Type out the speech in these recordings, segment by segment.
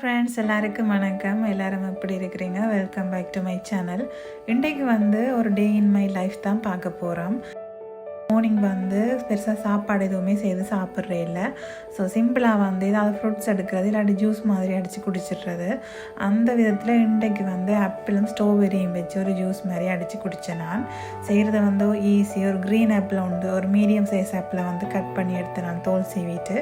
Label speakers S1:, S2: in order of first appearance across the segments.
S1: Friends எல்லாருக்கும் வணக்கம். எல்லாரும் எப்படி இருக்கிறீங்க? Welcome back to my channel இன்றைக்கு வந்து ஒரு டே இன் மை லைஃப் தான் பார்க்க போகிறோம் மார்னிங் வந்து பெருசாக சாப்பாடு எதுவுமே செய்து சாப்பிட்றே இல்லை. ஸோ சிம்பிளாக வந்து ஏதாவது ஃப்ரூட்ஸ் எடுக்கிறது இல்லாட்டி ஜூஸ் மாதிரி அடித்து குடிச்சிடுறது. அந்த விதத்தில் இன்றைக்கு வந்து ஆப்பிளும் ஸ்ட்ராபெரியும் வச்சு ஒரு ஜூஸ் மாதிரி அடித்து குடித்தேன் நான். செய்கிறது வந்து ஈஸி ஒரு க்ரீன் ஆப்பிள் உண்டு ஒரு மீடியம் சைஸ் ஆப்பிளை வந்து கட் பண்ணி எடுத்து நான் தோல் சீவிட்டு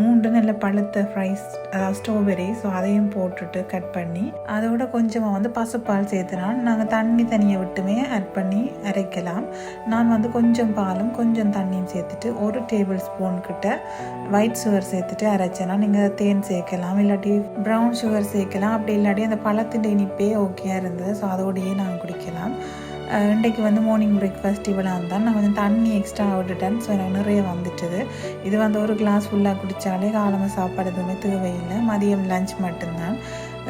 S1: மூன்று நல்ல பழுத்த ஃப்ரைஸ் அதாவது ஸ்ட்ராபெரி ஸோ அதையும் போட்டுட்டு கட் பண்ணி அதோட கொஞ்சமாக வந்து பசுப்பால் சேர்த்துனான் நாங்கள் தண்ணி தனியை விட்டுமே ஆட் பண்ணி அரைக்கலாம். நான் வந்து கொஞ்சம் பாலும் கொஞ்சம் தண்ணியும் சேர்த்துட்டு ஒரு டேபிள் ஸ்பூன் கிட்ட ஒயிட் சுகர் சேர்த்துட்டு அரைச்சேன்னா நீங்கள் தேன் சேர்க்கலாம் இல்லாட்டி ப்ரௌன் சுகர் சேர்க்கலாம். அப்படி இல்லாட்டி அந்த பழத்தின் இனிப்பே ஓகேயாக இருந்தது. ஸோ அதோடையே நாங்கள் குடிக்கலாம். இன்றைக்கு வந்து மார்னிங் பிரேக்ஃபாஸ்ட் இவ்வளோ இருந்தால் நான் கொஞ்சம் தண்ணி எக்ஸ்ட்ரா விட்டுட்டேன். ஸோ எனக்கு நிறைய வந்துட்டுது. இது வந்து ஒரு கிளாஸ் ஃபுல்லாக குடித்தாலே காலமாக சாப்பாடு எதுவுமே தேவையில்லை. மதியம் லஞ்ச் மட்டும்தான்.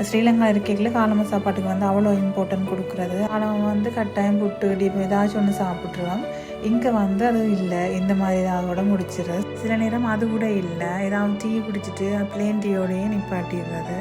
S1: ஸ்ரீலங்கா இருக்கைகளில் காலம சாப்பாட்டுக்கு வந்து அவ்வளோ இம்பார்ட்டன்ட் கொடுக்குறது. அவன் வந்து கட்டாயம் புட்டு டிப்பு ஏதாச்சும் ஒன்று சாப்பிட்ருவான் இங்கே வந்து அது இல்லை. இந்த மாதிரி ஏதாவது முடிச்சிடுறது சில நேரம் அது கூட இல்லை. ஏதாவது டீ குடிச்சிட்டு பிளேன் டீயோடையே நிப்பாட்டிடுறது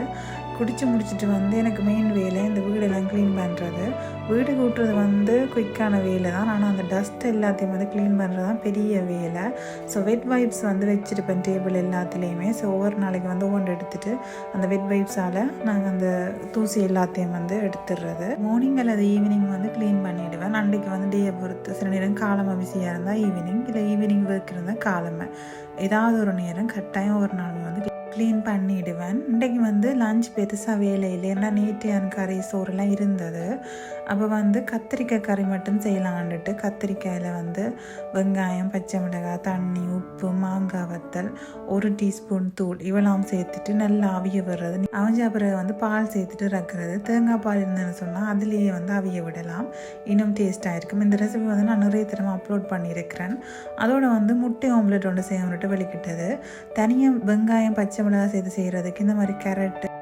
S1: குடிச்சு முடிச்சிட்டு வந்து எனக்கு மெயின் வேலை இந்த வீடெல்லாம் க்ளீன் பண்ணுறது வீடு கூட்டுறது வந்து குயிக்கான வேலை தான். ஆனால் அந்த டஸ்ட் எல்லாத்தையும் வந்து க்ளீன் பண்ணுறது தான் பெரிய வேலை. ஸோ வெட் வைப்ஸ் வந்து வச்சுருப்பேன் டேபிள் எல்லாத்துலேயுமே. ஸோ ஒவ்வொரு நாளைக்கு வந்து ஒவ்வொன்று எடுத்துட்டு அந்த வெட் வைப்ஸால் நாங்கள் அந்த தூசி எல்லாத்தையும் வந்து எடுத்துடுறது. மார்னிங் அல்லது ஈவினிங் வந்து க்ளீன் பண்ணிவிடுவேன் அன்றைக்கு வந்து டேயை பொறுத்து சில நேரம் காலமாக பிஸியாக இருந்தால் ஈவினிங் இல்லை ஈவினிங் ஒர்க் இருந்தால் காலமை. ஏதாவது ஒரு நேரம் கட்டாயம் ஒரு நாள் வந்து க்ளீன் பண்ணிடுவேன். இன்றைக்கு வந்து லஞ்ச் பெருசாக வேலை இல்லை. ஏன்னா நேற்று கறி சோறுலாம் இருந்தது. அப்போ வந்து கத்திரிக்காய் கறி மட்டும் செய்யலான்ட்டு கத்திரிக்காயில் வந்து வெங்காயம் பச்சை மிளகாய் தண்ணி உப்பு மாங்காய் வத்தல் ஒரு டீஸ்பூன் தூள் இவெல்லாம் சேர்த்துட்டு நல்லா அவிய விடுறது. அவிஞ்ச பிறகு வந்து பால் சேர்த்துட்டு ரக்கிறது. தேங்காய் பால் இருந்தேன்னு சொன்னால் அதுலேயே வந்து அவிய விடலாம். இன்னும் டேஸ்ட்டாக இருக்கும். இந்த ரெசிபி வந்து நான் நிறைய திறமை அப்லோட் பண்ணியிருக்கிறேன். அதோட வந்து முட்டை ஆம்லெட் ஒன்று செய்யணுட்டு வெளிக்கிட்டது தனியாக வெங்காயம் பச்சை மிளகாய் சேர்த்து செய்கிறதுக்கு இந்த மாதிரி கேரட்டு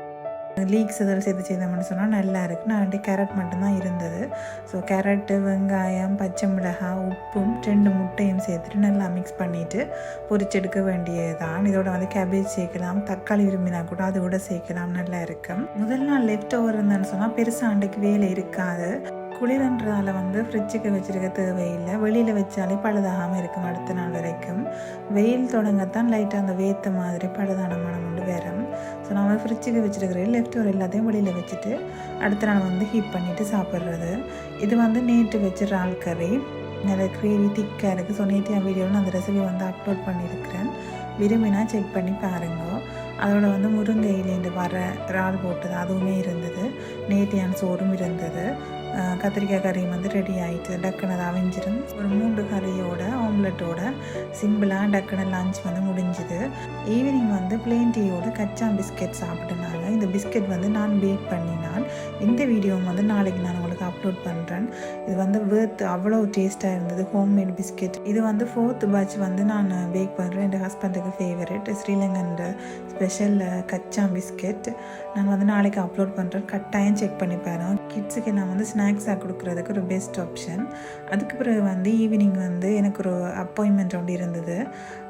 S1: லீக்ஸ் இதில் சேர்த்து செய்தோம்னு சொன்னால் நல்லா இருக்கு. நான் ரெண்டு கேரட் மட்டும்தான் இருந்தது. ஸோ கேரட்டு வெங்காயம் பச்சை மிளகாய் உப்பும் ரெண்டு முட்டையும் சேர்த்துட்டு நல்லா மிக்ஸ் பண்ணிவிட்டு பொரிச்செடுக்க வேண்டியதுதான். இதோட வந்து கேபேஜ் சேர்க்கலாம் தக்காளி விரும்பினா கூட அது கூட சேர்க்கலாம். நல்லா இருக்கும் முதல் நாள் லெஃப்ட் ஓவர் இருந்தேன்னு சொன்னால் பெருசாக அன்றைக்கு வேலை இருக்காது. குளிரன்றதால வந்து ஃப்ரிட்ஜுக்கு வச்சுருக்க தேவையில்லை. வெளியில் வச்சாலே பழுதாகாமல் இருக்கும் அடுத்த நாள் வரைக்கும். வெயில் தொடங்கத்தான் லைட்டாக அந்த வேத்த மாதிரி பழுதான மனம் கொண்டு வரும். ஸோ நான் ஃப்ரிட்ஜுக்கு வச்சிருக்கிறேன் லெஃப்ட் ஒரு எல்லாத்தையும் வெளியில் வச்சுட்டு அடுத்த நாள் வந்து ஹீட் பண்ணிவிட்டு சாப்பிட்றது. இது வந்து நேற்று வச்சு இறால் கறி. நிறைய கிரேவி திக்காக இருக்குது ஸோ நேற்று என் வீடியோவில் அந்த ரெசிபி வந்து அப்லோட் பண்ணியிருக்கிறேன். விரும்பினா செக் பண்ணி பாருங்கள் அதோட வந்து முருங்கையிலேருந்து வர இறால் போட்டது அதுவுமே இருந்தது. நேத்தியான சோறும் இருந்தது. கத்திரிக்காய் கறியும் வந்து ரெடி ஆகிட்டு டக்குனு அதை அவிஞ்சிரும் ஒரு மூன்று கறியோட ஆம்லெட்டோட சிம்பிளாக டக்குனு லஞ்ச் வந்து முடிஞ்சுது ஈவினிங் வந்து பிளேன் டீயோட கச்சா பிஸ்கெட் சாப்பிட்டனால இந்த பிஸ்கெட் வந்து நான் பேக் பண்ணினேன் இந்த வீடியோ வந்து நாளைக்கு நான் உங்களுக்கு அப்லோட் பண்ணுறேன் இது வந்து வேர்த் அவ்வளோ டேஸ்ட்டாக இருந்தது. ஹோம்மேட் பிஸ்கெட் இது வந்து ஃபோர்த் பேட்ச் வந்து நான் பேக் பண்ணுறேன் என் ஹஸ்பண்டுக்கு ஃபேவரட் ஸ்ரீலங்கன் ஸ்பெஷல் கச்சா பிஸ்கெட் நான் வந்து நாளைக்கு அப்லோட் பண்ணுறேன் கட்டாயம் செக் பண்ணி பாருங்க. கிட்ஸுக்கு நான் வந்து ஸ்நாக்ஸாக கொடுக்குறதுக்கு ஒரு பெஸ்ட் ஆப்ஷன் அதுக்கு பிறகு வந்து ஈவினிங் வந்து எனக்கு ஒரு அப்பாயின்மெண்ட் ஒன்று இருந்தது.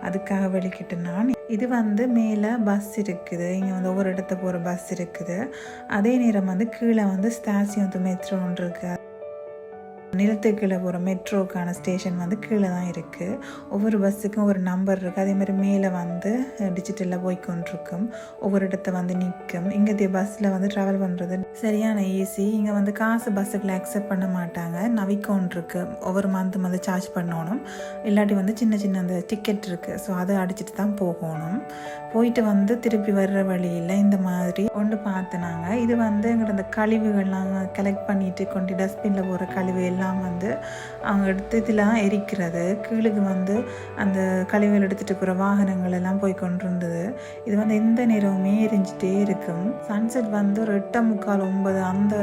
S1: அதுக்காக வெளிக்கிட்டு நான் இது வந்து மேலே பஸ் இருக்குது. இங்கே வந்து ஒவ்வொரு இடத்த போகிற பஸ் இருக்குது. அதே நேரம் வந்து கீழே வந்து ஸ்டாசியம் மெட்ரோ ஒன்று இருக்குது நிலத்துக்கு கீழே போகிற மெட்ரோக்கான ஸ்டேஷன் வந்து கீழே தான் இருக்குது ஒவ்வொரு பஸ்ஸுக்கும் ஒரு நம்பர் இருக்குது அதே மாதிரி மேலே வந்து டிஜிட்டலில் போய் கொண்டிருக்கும். ஒவ்வொரு இடத்த வந்து நிற்கும் இங்கே பஸ்ஸில் வந்து ட்ராவல் பண்ணுறது சரியான ஈஸி இங்கே வந்து காசு பஸ்ஸுக்குள்ள அக்செப்ட் பண்ண மாட்டாங்க. நவிக்கொண்டிருக்கு ஒவ்வொரு மந்த் வந்து சார்ஜ் பண்ணணும். இல்லாட்டி வந்து சின்ன சின்ன அந்த டிக்கெட் இருக்குது ஸோ அதை அடிச்சுட்டு தான் போகணும். போயிட்டு வந்து திருப்பி வர்ற வழியில் இந்த மாதிரி கொண்டு பார்த்துனாங்க இது வந்து எங்கள்கிட்ட அந்த கழிவுகள்லாம் கலெக்ட் பண்ணிட்டு கொண்டு டஸ்ட்பினில் போகிற கழிவு எல்லாம் வந்து அவங்க எடுத்து இதெல்லாம் எரிக்கிறது. கீழுக்கு வந்து அந்த கழிவுகள் எடுத்துகிட்டு போகிற வாகனங்கள் எல்லாம் போய் கொண்டிருந்தது. இது வந்து எந்த நேரமுமே எரிஞ்சிட்டே இருக்கும். சன்செட் வந்து ஒரு எட்டே முக்கால் ஒன்பது அந்த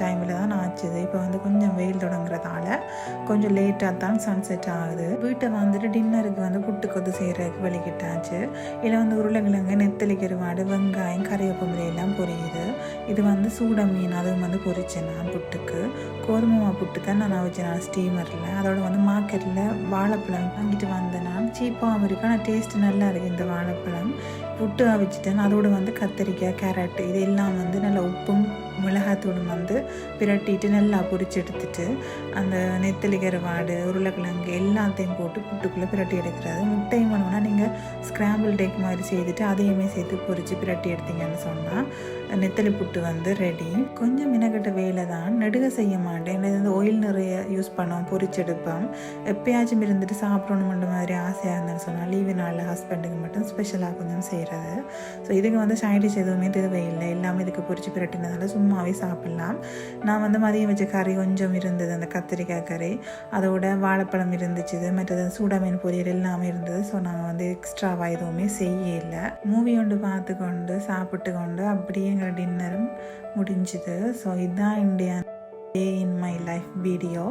S1: டைமில் தான் ஆச்சுது. இப்போ வந்து கொஞ்சம் வெயில் தொடங்குறதால கொஞ்சம் லேட்டாக தான் சன்செட் ஆகுது. வீட்டை வந்துட்டு டின்னருக்கு வந்து புட்டு கொத்து செய்கிறதுக்கு வழிகிட்டாச்சு. இதில் வந்து உருளைக்கிழங்கு நெத்தலி கருவாடு வெங்காயம் கறிவேப்பமிலை எல்லாம் பொரியுது. இது வந்து சூட மீன் அதுவும் வந்து பொரிச்சேன் நான் புட்டுக்கு. கோதுமை புட்டு தான் நான் வச்சேன் நான் ஸ்டீமரில் அதோட வந்து மார்க்கெட்டில் வாழைப்பழம் வாங்கிட்டு வந்தேன் நான். சீப்பாகவும் இருக்கு ஆனால் டேஸ்ட் நல்லா இருக்குது இந்த வாழைப்பழம். புட்டு அவிச்சிட்டேன். அதோடு வந்து கத்திரிக்காய் கேரட் இது எல்லாம் வந்து நல்லா உப்பும் மிளகாத்தூளும் வந்து பிரட்டிட்டு நல்லா பொரிச்சு எடுத்துட்டு அந்த நெத்தலி கருவாடு உருளைக்கிழங்கு எல்லாத்தையும் போட்டு புட்டுக்குள்ளே பிரட்டி எடுக்கிறது. முட்டையும் வேணும்னா நீங்கள் ஸ்க்ராம்பிள் டேக் மாதிரி செய்துட்டு அதையுமே சேர்த்து பொரித்து பிரட்டி எடுத்தீங்கன்னு சொன்னால் நெத்தலி புட்டு வந்து ரெடி கொஞ்சம் மினக்கட்ட வேலை தான். நெடுக செய்ய மாட்டேன். இது வந்து ஆயில் நிறைய யூஸ் பண்ணோம் பொரிச்செடுப்போம். எப்பயாச்சும் இருந்துட்டு சாப்பிடணுமென்ற மாதிரி ஆசையாக இருந்தேன்னு சொன்னால் லீவு நாளில் ஹஸ்பண்டுக்கு மட்டும் ஸ்பெஷலாக கொஞ்சம் செய்கிறது ஸோ இதுக்கு வந்து சைடிஷ் எதுவுமே தேவையில்லை. எல்லாமே இதுக்கு பொரிச்சு பிரட்டினதால சும்மாவே சாப்பிட்லாம். நான் வந்து மதியம் வச்ச கறி கொஞ்சம் இருந்தது அந்த கத்திரிக்காய் கறி. அதோட வாழைப்பழம் இருந்துச்சு மற்றது சூடாமீன் பொரியல் எல்லாமே இருந்தது. ஸோ நாங்கள் வந்து எக்ஸ்ட்ராவாக எதுவுமே செய்யலை. மூவி ஒன்று பார்த்து கொண்டு சாப்பிட்டு கொண்டு அப்படியே எங்கள் டின்னரும் முடிஞ்சுது. ஸோ இதுதான் India day in my life video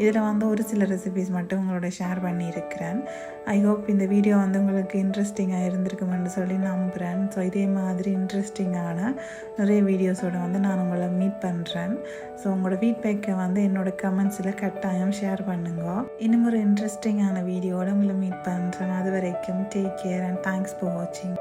S1: இதில் வந்து ஒரு சில ரெசிபிஸ் மட்டும் உங்களோட ஷேர் பண்ணியிருக்கிறேன். ஐ ஹோப் இந்த வீடியோ வந்து உங்களுக்கு இன்ட்ரெஸ்டிங்காக இருந்திருக்குமென்னு சொல்லி நம்புகிறேன் ஸோ இதே மாதிரி இன்ட்ரெஸ்டிங்கான நிறைய வீடியோஸோட வந்து நான் உங்களை மீட் பண்ணுறேன் ஸோ உங்களோட ஃபீட்பேக்கை வந்து என்னோட கமெண்ட்ஸில் கட்டாயம் ஷேர் பண்ணுங்க. இன்னும் ஒரு இன்ட்ரெஸ்டிங்கான வீடியோவோட உங்களை மீட் பண்ணுறேன் அது வரைக்கும் take care and thanks for வாட்சிங்